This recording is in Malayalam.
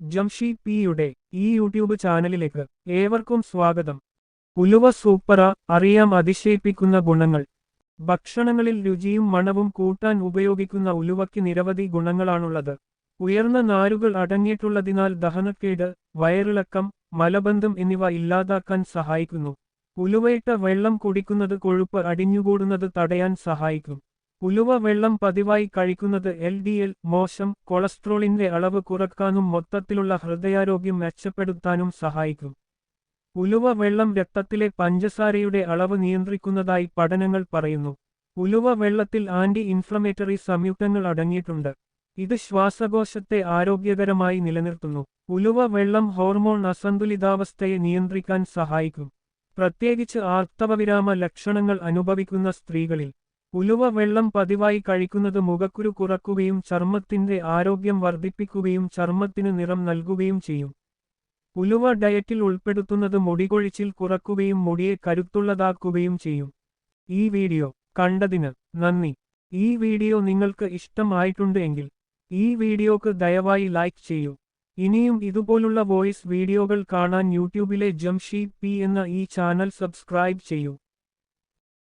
ജംഷി പിയുടെ ഈ യൂട്യൂബ് ചാനലിലേക്ക് ഏവർക്കും സ്വാഗതം. ഉലുവ സൂപ്പറ അറിയാം അതിശയിപ്പിക്കുന്ന ഗുണങ്ങൾ. ഭക്ഷണങ്ങളിൽ രുചിയും മണവും കൂട്ടാൻ ഉപയോഗിക്കുന്ന ഉലുവയ്ക്ക് നിരവധി ഗുണങ്ങളാണുള്ളത്. ഉയർന്ന നാരുകൾ അടങ്ങിയിട്ടുള്ളതിനാൽ ദഹനക്കേട് വയറിളക്കം മലബന്ധം എന്നിവ ഇല്ലാതാക്കാൻ സഹായിക്കുന്നു. ഉലുവയിട്ട വെള്ളം കുടിക്കുന്നത് കൊഴുപ്പ് അടിഞ്ഞുകൂടുന്നത് തടയാൻ സഹായിക്കും. ഉലുവ വെള്ളം പതിവായി കഴിക്കുന്നത് എൽ ഡി എൽ മോശം കൊളസ്ട്രോളിന്റെ അളവ് കുറക്കാനും മൊത്തത്തിലുള്ള ഹൃദയാരോഗ്യം മെച്ചപ്പെടുത്താനും സഹായിക്കും. ഉലുവ വെള്ളം രക്തത്തിലെ പഞ്ചസാരയുടെ അളവ് നിയന്ത്രിക്കുന്നതായി പഠനങ്ങൾ പറയുന്നു. ഉലുവ വെള്ളത്തിൽ ആന്റി ഇൻഫ്ലമേറ്ററി സംയുക്തങ്ങൾ അടങ്ങിയിട്ടുണ്ട്. ഇത് ശ്വാസകോശത്തെ ആരോഗ്യകരമായി നിലനിർത്തുന്നു. ഉലുവ വെള്ളം ഹോർമോൺ അസന്തുലിതാവസ്ഥയെ നിയന്ത്രിക്കാൻ സഹായിക്കും. പ്രത്യേകിച്ച് ആർത്തവവിരാമ ലക്ഷണങ്ങൾ അനുഭവിക്കുന്ന സ്ത്രീകളിൽ. ഉലുവ വെള്ളം പതിവായി കഴിക്കുന്നത് മുഖക്കുരു കുറക്കുകയും ചർമ്മത്തിന്റെ ആരോഗ്യം വർദ്ധിപ്പിക്കുകയും ചർമ്മത്തിന് നിറം നൽകുകയും ചെയ്യും. ഉലുവ ഡയറ്റിൽ ഉൾപ്പെടുത്തുന്നത് മുടികൊഴിച്ചിൽ കുറക്കുകയും മുടിയെ കരുത്തുള്ളതാക്കുകയും ചെയ്യും. ഈ വീഡിയോ കണ്ടതിന് നന്ദി. ഈ വീഡിയോ നിങ്ങൾക്ക് ഇഷ്ടമായിട്ടുണ്ട് എങ്കിൽ ഈ വീഡിയോക്ക് ദയവായി ലൈക്ക് ചെയ്യൂ. ഇനിയും ഇതുപോലുള്ള വോയിസ് വീഡിയോകൾ കാണാൻ യൂട്യൂബിലെ ജംഷി പി എന്ന ഈ ചാനൽ സബ്സ്ക്രൈബ് ചെയ്യൂ.